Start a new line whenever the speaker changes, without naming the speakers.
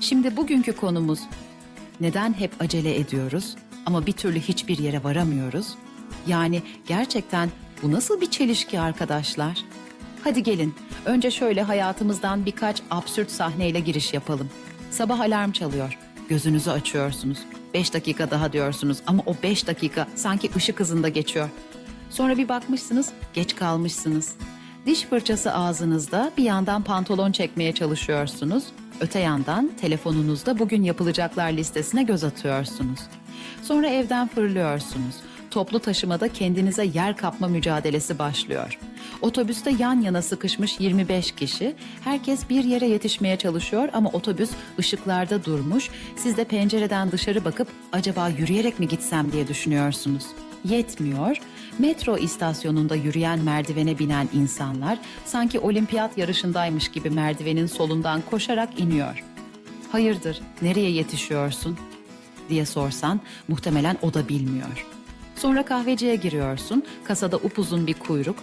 Şimdi bugünkü konumuz neden hep acele ediyoruz ama bir türlü hiçbir yere varamıyoruz? Yani gerçekten bu nasıl bir çelişki arkadaşlar? Hadi gelin önce şöyle hayatımızdan birkaç absürt sahneyle giriş yapalım. Sabah alarm çalıyor. Gözünüzü açıyorsunuz. 5 dakika daha diyorsunuz ama o 5 dakika sanki ışık hızında geçiyor. Sonra bir bakmışsınız, geç kalmışsınız. Diş fırçası ağzınızda bir yandan pantolon çekmeye çalışıyorsunuz. Öte yandan telefonunuzda bugün yapılacaklar listesine göz atıyorsunuz. Sonra evden fırlıyorsunuz. Toplu taşımada kendinize yer kapma mücadelesi başlıyor. Otobüste yan yana sıkışmış 25 kişi, herkes bir yere yetişmeye çalışıyor ama otobüs ışıklarda durmuş. Siz de pencereden dışarı bakıp acaba yürüyerek mi gitsem diye düşünüyorsunuz. Yetmiyor. Metro istasyonunda yürüyen merdivene binen insanlar sanki olimpiyat yarışındaymış gibi merdivenin solundan koşarak iniyor. Hayırdır, nereye yetişiyorsun? diye sorsan muhtemelen o da bilmiyor. Sonra kahveciye giriyorsun, kasada upuzun bir kuyruk,